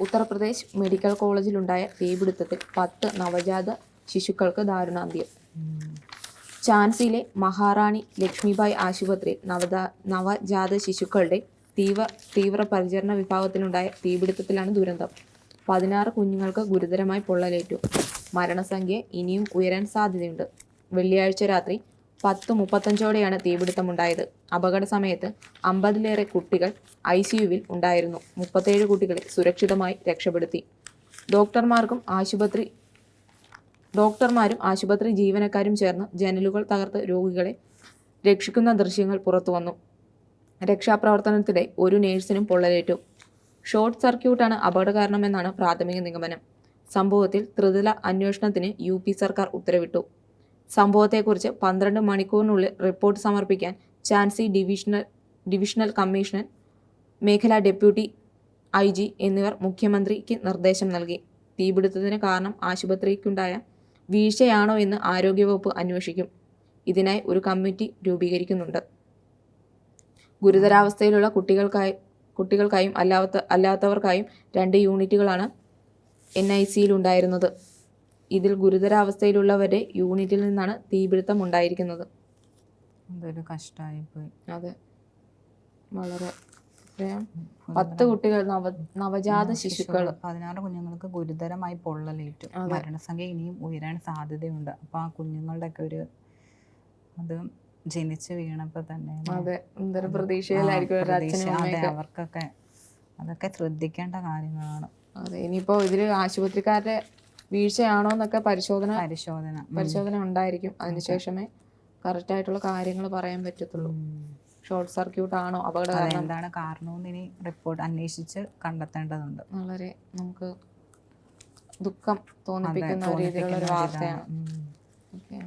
Uttar Pradesh medical കോളേജിലുണ്ടായ തീപിടുത്തത്തിൽ പത്ത് നവജാത ശിശുക്കൾക്ക് ദാരുണാന്ത്യം. ഝാൻസിയിലെ മഹാറാണി ലക്ഷ്മിബായ് ആശുപത്രി നവദാ നവജാത ശിശുക്കളുടെ തീവ്ര തീവ്ര പരിചരണ വിഭാഗത്തിലുണ്ടായ തീപിടുത്തത്തിലാണ് ദുരന്തം. പതിനാറ് കുഞ്ഞുങ്ങൾക്ക് ഗുരുതരമായി പൊള്ളലേറ്റു. മരണസംഖ്യ ഇനിയും ഉയരാൻ സാധ്യതയുണ്ട്. വെള്ളിയാഴ്ച രാത്രി പത്ത് മുപ്പത്തഞ്ചോടെയാണ് തീപിടുത്തമുണ്ടായത്. അപകട സമയത്ത് അമ്പതിലേറെ കുട്ടികൾ ഐ സിയുവിൽ ഉണ്ടായിരുന്നു. മുപ്പത്തേഴ് കുട്ടികളെ സുരക്ഷിതമായി രക്ഷപ്പെടുത്തി. ഡോക്ടർമാർക്കും ആശുപത്രി ഡോക്ടർമാരും ആശുപത്രി ജീവനക്കാരും ചേർന്ന് ജനലുകൾ തകർത്ത് രോഗികളെ രക്ഷിക്കുന്ന ദൃശ്യങ്ങൾ പുറത്തുവന്നു. രക്ഷാപ്രവർത്തനത്തിലെ ഒരു നേഴ്സിനും പൊള്ളലേറ്റു. ഷോർട്ട് സർക്യൂട്ടാണ് അപകട കാരണമെന്നാണ് പ്രാഥമിക നിഗമനം. സംഭവത്തിൽ ത്രിതല അന്വേഷണത്തിന് യു സർക്കാർ ഉത്തരവിട്ടു. സംഭവത്തെക്കുറിച്ച് പന്ത്രണ്ട് മണിക്കൂറിനുള്ളിൽ റിപ്പോർട്ട് സമർപ്പിക്കാൻ ചാൻസി ഡിവിഷണൽ ഡിവിഷണൽ കമ്മീഷണർ മേഖലാ ഡെപ്യൂട്ടി ഐ ജി എന്നിവർ മുഖ്യമന്ത്രിക്ക് നിർദ്ദേശം നൽകി. തീപിടുത്തത്തിന് കാരണം ആശുപത്രിക്കുണ്ടായ വീഴ്ചയാണോ എന്ന് ആരോഗ്യവകുപ്പ് അന്വേഷിക്കും. ഇതിനായി ഒരു കമ്മിറ്റി രൂപീകരിക്കുന്നുണ്ട്. ഗുരുതരാവസ്ഥയിലുള്ള കുട്ടികൾക്കായി കുട്ടികൾക്കായും അല്ലാത്ത അല്ലാത്തവർക്കായും രണ്ട് യൂണിറ്റുകളാണ് എൻ ഐ സിയിൽ ഉണ്ടായിരുന്നത് ഇതിൽ ഗുരുതരാവസ്ഥയിലുള്ളവരെ യൂണിറ്റിൽ നിന്നാണ് തീപിടുത്തം ഉണ്ടായിരിക്കുന്നത്. കഷ്ടമായി പോയി അതെ. വളരെ? പത്ത് കുട്ടികൾ നവ നവജാത ശിശുക്കൾ. പതിനാറ് കുഞ്ഞുങ്ങൾക്ക് ഗുരുതരമായി പൊള്ളലേറ്റു. മരണസംഖ്യ ഇനിയും ഉയരാൻ സാധ്യതയുണ്ട്. അപ്പൊ ആ കുഞ്ഞുങ്ങളുടെ ഒക്കെ ഒരു അത് ജനിച്ചു വീണപ്പോ തന്നെ അതെ. എന്തൊരു പ്രതീക്ഷയിലായിരിക്കും അവർക്കൊക്കെ അതൊക്കെ ശ്രദ്ധിക്കേണ്ട കാര്യങ്ങളാണ്. അതെ. ഇനിയിപ്പോ ഇതിൽ ആശുപത്രിക്കാരുടെ വീഴ്ചയാണോ എന്നൊക്കെ പരിശോധന പരിശോധന. പരിശോധന ഉണ്ടായിരിക്കും. അതിനുശേഷമേ കറക്റ്റ് ആയിട്ടുള്ള കാര്യങ്ങൾ പറയാൻ പറ്റത്തുള്ളൂ. ഷോർട്ട് സർക്യൂട്ട് ആണോ അപകട എന്താണ് കാരണമെന്ന് ഇനി റിപ്പോർട്ട് അന്വേഷിച്ച് കണ്ടെത്തേണ്ടതുണ്ട്. വളരെ നമുക്ക് ദുഃഖം തോന്നിപ്പിക്കുന്ന രീതിയിലുള്ള ഒരു വാർത്തയാണ്.